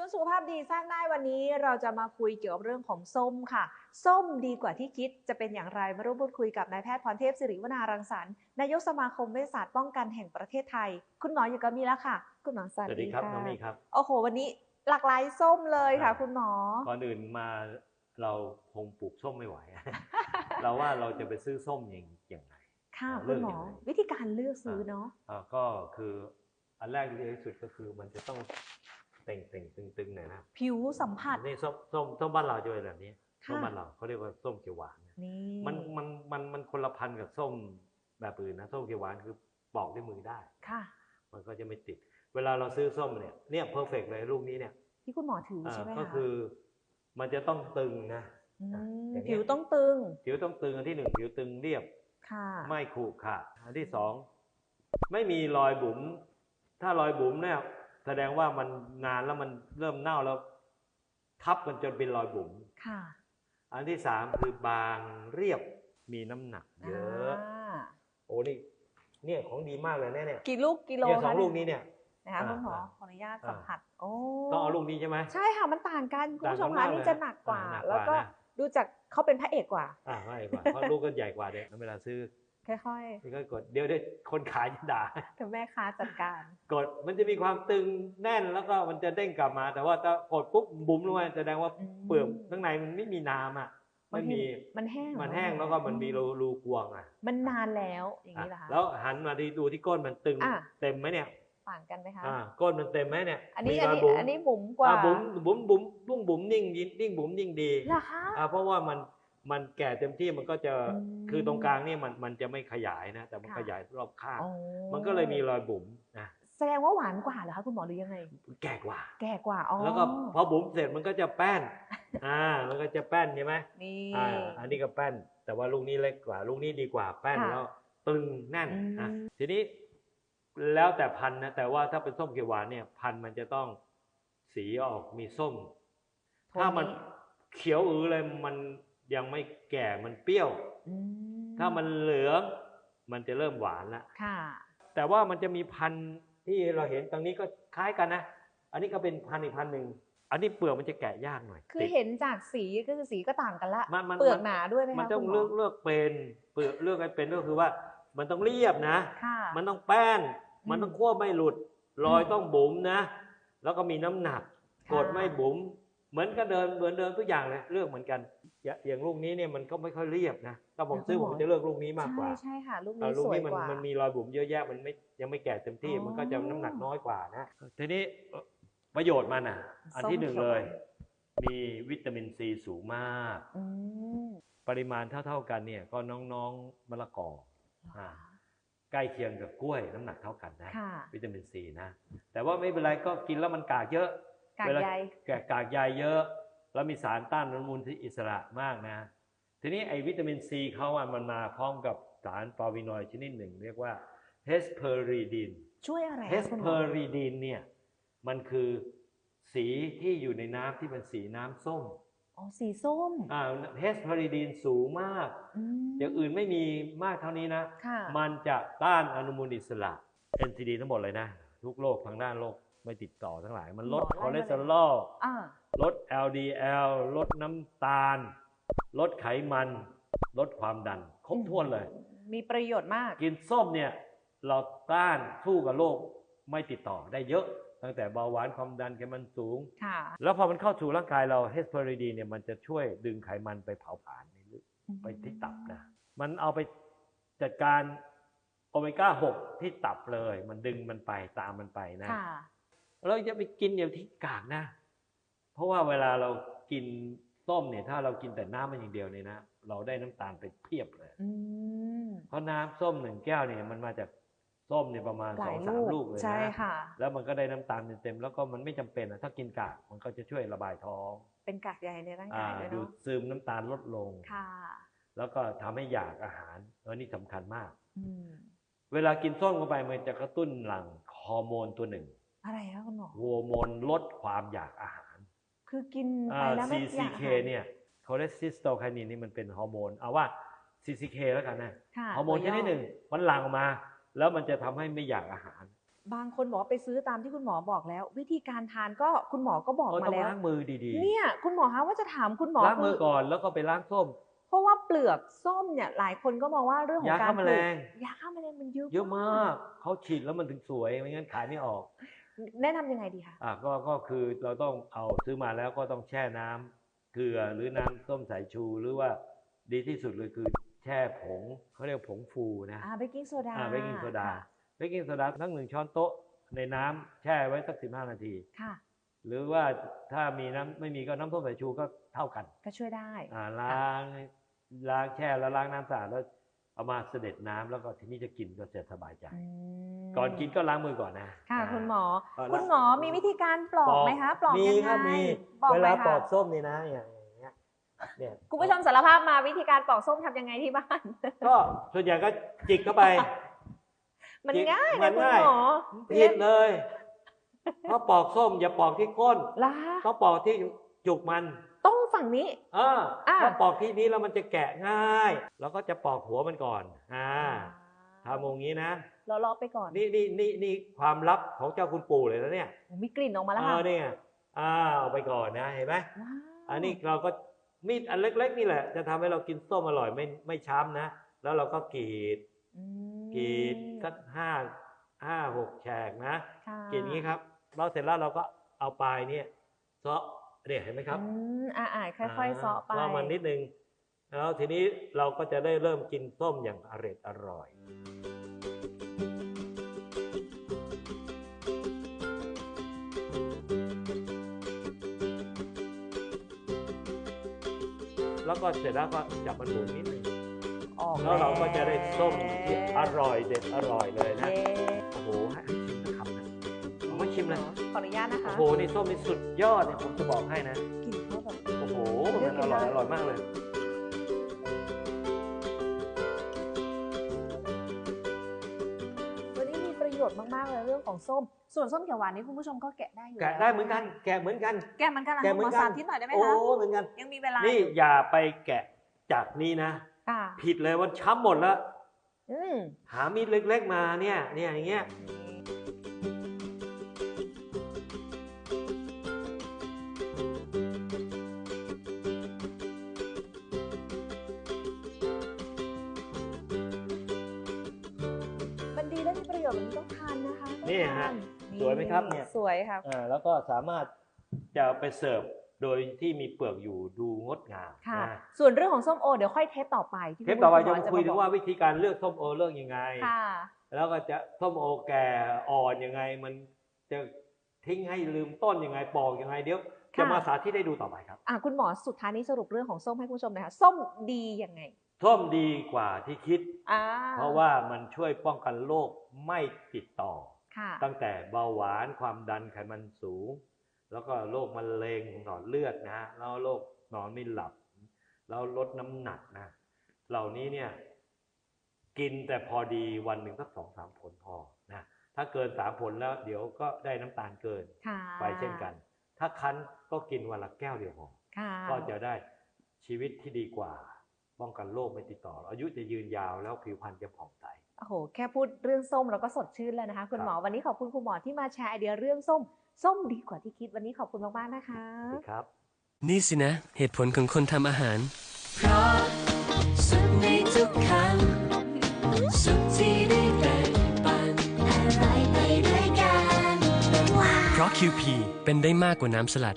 ส่วนสุขภาพดีสร้างได้วันนี้เราจะมาคุยเกี่ยวกับเรื่องของส้มค่ะ ส้มดีกว่าที่คิดจะเป็นอย่างไรมาร่วมพูดคุยกับนายแพทย์พรเทพสิริวนารังสรรค์นายกสมาคมเวชศาสตร์ป้องกันแห่งประเทศไทย คุณหมออยู่กับมีแล้วค่ะ คุณหมอสวัสสวัสดีดีครับค่ะน้องมีครับโอ้โห วันนี้หลากหลายส้มเลยค่ะอ่าคุณหมอก่อนอื่นมาเราคงปลูกส้มไม่ไหว เราว่าเราจะไปซื้อส้มอย่างอย่างไรค่ะเลืคุอณกหมอยังไงวิธีการเลือกซื้อเนาะอ่าก็คืออันแรกที่ดีที่สุดก็คือมันจะต้อง เต่งเต่งตึงตึงๆหน่อยนะผิวสัมผัสนี่ส้มส้มส้มบ้านเราจะเป็นแบบนี้ค่ะส้มบ้านเราเขาเรียกว่าส้มเขียวหวานนี่มันมันมันมันคนละพันธุ์กับส้มแบบอื่นนะส้มเขียวหวานคือปอกด้วยมือได้ค่ะ มันก็จะไม่ติด เวลาเราซื้อส้มเนี่ยเนี่ยเพอร์เฟกเลยลูกนี้เนี่ย ที่คุณหมอถืออ่าใช่ไหมก็คะคือ มันจะต้องตึงนะมอย่างเงี้ยผิวต้องตึง ผิวต้องตึงอันที่หนึ่งผิวตึงเรียบค่ะไม่ขรุขระอันที่สองไม่มีรอยบุ๋มถ้ารอยบุ๋มเนี่ย แสดงว่ามันนานแล้วมันเริ่มเน่าแล้ว ทับกันจนเป็นรอยบุ๋มค่ะอันที่สามคือบางเรียบมีน้ำหนักเยอะาโอ้นี่เนี่ยของดีมากเลยเนี่ยเนี่ยกี่ลูกกิโลเนี่ยสองคะลูกนี้เนี่ยนะคะอ่าคุณหมออ่าขออนุญาตอ่าสัมผัสโอ้ต้องเอาลูกนี้ใช่ไหมใช่ค่ะมันต่างกันคุณผู้ชมต่าคะงกันมากนี่เลยจะหนักกว่าอ่าหนักกว่า แล้วก็นะดูจากเขาเป็นพระเอกกว่าอ่าไม่กว่าเพราะลูกก็ใหญ่กว่าเด็กเวลาซื้อ ค่อยนี่ก็กดเดี๋ยวเดี๋ยวคนขายจะด่าๆกับแม่ค้าจัดการ กดมันจะมีความตึงแน่นแล้วก็มันจะเด้งกลับมา แต่ว่าถ้ากดปุ๊บบุ๋มลงมาแสดงว่าอืมเปลือกข้างในมันไม่มีน้ำอะไม่มีมันแห้งมันแห้งแล้วก็มันมีรูรูกวงอะ มันนานแล้วอย่างนี้เหรอคะแล้วหันมาดีดูที่ก้นมันตึงอะเต็มไหมเนี่ยต่างกันไหมคะอ่าก้นมันเต็มไหมเนี่ยอันนี้มีอันรยนี้บุ๋มอันนี้บุ๋มกว่าอ่บุ๋มบุ๋มบุ๋มบุ๋มบุ๋มนิ่งยิ่งนิ่งบุ๋มยิ่งดีเหรอคะอ่าเพราะว่ามัน มันแก่เต็มที่มันก็จะอืมคือตรงกลางเนี่ยมันมันจะไม่ขยายนะ แต่มันค่ะขยายรอบข้างโอ้มันก็เลยมีรอยบุ๋มนะแสดงว่าหวานกว่าเหรอคะคุณหมอหรือยังไง แก่กว่า แก่กว่าอ๋อแล้วก็พอบุ๋มเสร็จมันก็จะแป้นอ่ามันก็จะแป้นใช่ไหมนี่อ่าอันนี้ก็แป้น แต่ว่าลูกนี้เล็กกว่า ลูกนี้ดีกว่าแป้นค่ะแล้วตึงแน่นอืมนะทีนี้แล้วแต่พันธุ์นะแต่ว่าถ้าเป็นส้มเขียวหวานเนี่ย พันธุ์มันจะต้องสีออกมีส้มโทนถ้ามันนี้เขียวอือเลยมัน ยังไม่แก่มันเปรี้ยวอืมถ้ามันเหลืองมันจะเริ่มหวานแล้วค่ะ แต่ว่ามันจะมีพันธุ์ที่เราเห็นตรงนี้ก็คล้ายกันนะ อันนี้ก็เป็นพันธุ์อีกพันธุ์หนึ่ง อันนี้เปลือกมันจะแกะยากหน่อย คือติดเห็นจากสีก็คือสีก็ต่างกันละมันมันเปลือกมันหนาด้วยไหมคะมันต้องคุณหเลือกเลือกเป็นเปลือกเลือกให้เป็นก็คือว่า มันต้องเรียบนะค่ะมันต้องแป้นมมันต้องคั่วไม่หลุด รอยอืมต้องบุ๋มนะ แล้วก็มีน้ำหนักค่ะกดไม่บุ๋ม เหมือนก็เดินเหมือนเดิมทุกอย่างเลยเลือกเหมือนกันอย่าอย่างลูกนี้เนี่ยมันก็ไม่ค่อยเรียบนะถ้าผมซื้อผมจะเลือกลูกนี้มากกว่าใช่ใช่ค่ะลูกเอ่นี้อลูกสวยนี้มันกว่ามันมีรอยบุ๋มเยอะแยะมันไม่ยังไม่แก่เต็มที่อ๋อมันก็จะน้ำหนักน้อยกว่านะทีนี้เอ่อประโยชน์มันอะ อันที่หนึ่งส้มเขียวเลย มีวิตามินซีสูงมากอืมปริมาณเท่า ๆกันเนี่ย ก็น้องๆมะละกออ่าใกล้เคียงกับกล้วย น้ำหนักเท่ากันนะค่ะวิตามินซีนะแต่ว่าไม่เป็นไรก็กินแล้วมันกากเยอะ กากเวลใยแกะกากใยเยอะ แล้วมีสารต้านอนุมูลอิสระมากนะ ทีนี้ไอ้วิตามินซีเขาอะมันมาพร้อมกับสารฟลาวินอยด์ชนิดหนึ่ง เรียกว่าเฮสเพอรีดีนช่วยอะไรเฮคะสคุณหเพมออรีดีนเนี่ยมันคือสีที่อยู่ในน้ำที่เป็นสีน้ำส้มอ๋อสีส้มอ่าเฮสเพอรีดีนสูงมากอืมอย่างอื่นไม่มีมากเท่านี้นะค่ะมันจะต้านอนุมูลอิสระ NCD ทั้งหมดเลยนะ ทุกโรคทางด้านโรค ไม่ติดต่อทั้งหลาย มันลดคอเลสเตอรอลอ่าลด LDL ลดน้ำตาล ลดไขมัน ลดความดัน ครบถ้วนเลย มีประโยชน์มาก กินส้มเนี่ย เราต้านสู้กับโรคไม่ติดต่อได้เยอะ ตั้งแต่เบาหวานความดันไขมันสูงค่ะแล้วพอมันเข้าสู่ร่างกายเราเฮสเพอริดีเนี่ยมันจะช่วยดึงไขมันไปเผาผลาญในเลือดไปที่ตับนะ มันเอาไปจัดการโอเมก้า 6 ที่ตับเลย มันดึงมันไปตามมันไปนะค่ะ เราจะไปกินอย่างที่กากนะ เพราะว่าเวลาเรากินต้มเนี่ย ถ้าเรากินแต่น้ำมันอย่างเดียวเนี่ยนะเราได้น้ำตาลไปเพียบเลยอืมเพราะน้ำส้มหนึ่งแก้วเนี่ยมันมาจากส้มเนี่ยประมาณหสลาอยงสามลูกเลยใช่นะค่ะแล้วมันก็ได้น้ำตาลเต็มๆแล้วก็มันไม่จำเป็นอะถ้ากินกากมันก็จะช่วยระบายท้อง เป็นกากใยในร่างอ่ากายด้วยดูเนาะดซึมน้ำตาลลดลงค่ะ แล้วก็ทำให้อยากอาหารเออนี่สำคัญมากอืมเวลากินส้มเข้าไปมันจะกระตุ้นหลั่งฮอร์โมนตัวหนึ่ง อะไรคะคุณหมอฮอร์โมนลดความอยากอาหาร คือกินอ่าไปแล้วไม่อยาก CCK อาหารเนี่ยคอเลสเตอรอลไคนินนี่มันเป็นฮอร์โมนเอาว่า CCK แล้วกันนะค่ะฮอร์โมนชตัวย่นิดหนึ่งมันหลั่งออกมา แล้วมันจะทำให้ไม่อยากอาหาร บางคนบอกว่าไปซื้อตามที่คุณหมอบอกแล้ว วิธีการทานก็คุณหมอก็บอกก็มาต้องแล้วล้างมือดีเนี่ยคุณหมอคะว่าจะถามคุณหมอๆล้างมือคือก่อนแล้วก็ไปล้างส้ม เพราะว่าเปลือกส้มเนี่ยหลายคนก็มองว่าเรื่องขอยางการฆ่าแมลงปลูกยาฆ่าแมลงมันเยอะเยอะมากเขาฉีดแล้วมันถึงสวยไม่งั้นขายไม่ออก แนะนำยังไงดีคะอะก็ก็คือเราต้องเอาซื้อมาแล้วก็ต้องแช่น้ำเกลือหรือน้ำส้มสายชูหรือว่าดีที่สุดเลยคือแช่ผงเขาเรียกผงฟูนะอ่าเบกกิ้งโซดาอ่าเบกกิ้งโซดาค่ะเบกกิ้งโซดาทั้งหนึ่งช้อนโต๊ะในน้ำแช่ไว้สักสิบห้านาที ค่ะ หรือว่าถ้ามีน้ำไม่มีก็น้ำส้มสายชูก็เท่ากันก็ช่วยได้ อ่าล้างล้างแช่แล้วล้างน้ำสะอาดแล้ว เอามาเสด็จน้ำแล้วก็ทีนี้จะกินก็จะสบายใจอืมก่อนกินก็ล้างมือก่อนนะค่ะาคุณหมอก็ล้างคุณหมอมีวิธีการปลอกไหมคะปลอกมียังครับไงมีบอกเวหน่ลาอยปอค่ะกส้มนี่นะอย่างเงี้ยเนี่ยคุณผู้ชมสารภาพมาวิธีการปอกส้มทำยังไงที่บ้านก็ส่วนใหญ่ก็จิกเข้าไป มันจริงง่ายมันะนคุณง่ายหมอผิดเลยเพราะปอกส้มอย่าปอกที่ก้นล่ะต้องปอกที่จุกมันต้อง ฝั่งนี้ เอออ่า ถ้าปอกที่นี้แล้วมันจะแกะง่าย แล้วก็จะปอกหัวมันก่อน อ่าทำอย่างนี้นะ เราเลาะไปก่อนนี่นี่นี่นี่ความลับของเจ้าคุณปู่เลยนะเนี่ย โอ้มีกลิ่นออกมาแล้วเอค่ะอเนี่ยอ่าเอาไปก่อนนะเห็นไหม ว้าวอันนี้เราก็มีดอันเล็ก ๆ นี่แหละ จะทำให้เรากินส้มอร่อยไม่ไม่ช้ำนะ แล้วเราก็กรีดอืมกรีดสักห้าห้าหกแฉกนะค่ะกรีดอย่างนี้ครับ เราเสร็จแล้วเราก็เอาปลายเนี่ยเซาะ เนี่ยเห็นไหมครับอืมอ่าอ่าค่อยๆเซาะไปเซาะมันนิดนึงแล้วทีนี้เราก็จะได้เริ่มกินส้มอย่างอร่อยอร่อยแล้วก็เสร็จแล้วก็จับมันหมุนนิดนึงออกแล้วเราก็จะได้ส้มที่อร่อยเด็ดอร่อยเลยนะเย้โอ้โหให้ชิมสักคำนะผมไม่ชิมเลยข ออนุญาตนะคะโอ้โหนี่ส้มนี่สุดยอดเนี่ยผมจะบอกให้นะกลิ่นเขาแบบโอ้โหเลืมัอกนกิอนร่อยได้อร่อยมากเลย วันนี้มีประโยชน์มากๆเลยเรื่องของส้ม ส่วนส้มเขียวหวานนี้คุณผู้ชมก็แกะได้อยู่แกะได้เหมือนกัน แกะเหมือนกัน แกะเหมือนกันเหรอแกะคะเหหมืมออนกันสาธิตหน่อยได้ไหมโอ้คะเหมือนกัน ยังมีเวลานี่อยู่อย่าไปแกะจากนี้นะ ค่ะผิดเลยว่าช้ำหมดแล้ว อืม หามีดเล็ก ๆ มาเนี่ยเนี่ยอย่างเงี้ยมัน ละมีประโยชน์แบบนี้ต้องทานนะคะต้องนี่ฮะทานสวยไหมครับเนี่ย สวยค่ะ อ่าแล้วก็สามารถจะไปเสิร์ฟโดยที่มีเปลือกอยู่ดูงดงามค่ะ นะส่วนเรื่องของส้มโอ เดี๋ยวค่อยเทสต่อไปที่เทปต่อไปณจะหมาคุยถึงบอกว่าวิธีการเลือกส้มโอเลือกยังไง ค่ะ แล้วก็จะส้มโอแก่อ่อนยังไง มันจะทิ้งให้ลืมต้นยังไงปอกยังไงเดี๋ยวจะค่ะ มาสาธิตให้ดูต่อไปครับ อะคุณหมอสุดท้ายนี้สรุปเรื่องของส้มให้คุณผู้ชมหน่อยค่ะส้มดียังไง ส้มดีกว่าที่คิด อ่าเพราะว่ามันช่วยป้องกันโรคไม่ติดต่อ ค่ะตั้งแต่เบาหวานความดันไขมันสูง แล้วก็โรคมะเร็งหลอดเลือดนะฮะแล้วโรคนอนไม่หลับ แล้วลดน้ำหนักนะ เหล่านี้เนี่ย กินแต่พอดีวันหนึ่งสักสองสามผลพอนะถ้าเกินสามผลแล้ว เดี๋ยวก็ได้น้ำตาลเกินค่ะไปเช่นกัน ถ้าคั้นก็กินวันละแก้วเดียวพอค่ะก็จะได้ชีวิตที่ดีกว่า ป้องกันโรคไม่ติดต่อ อายุจะยืนยาวแล้วผิวพรรณจะผ่องใสโอ้โห แค่พูดเรื่องส้มเราก็สดชื่นแล้วนะคะ คุณหมอวันนี้ขอบคุณคุณหมอที่มาแชร์ไอเดียเรื่องส้ม ส้มดีกว่าที่คิดวันนี้ขอบคุณมากๆนะคะสวัสดีครับ นี่สินะ เหตุผลของคนทำอาหารเพราะสุขในทุกคำสุขที่ได้แบ่งปันอร่อยไปด้วยกันเพราะ QP เป็นได้มากกว่าน้ำสลัด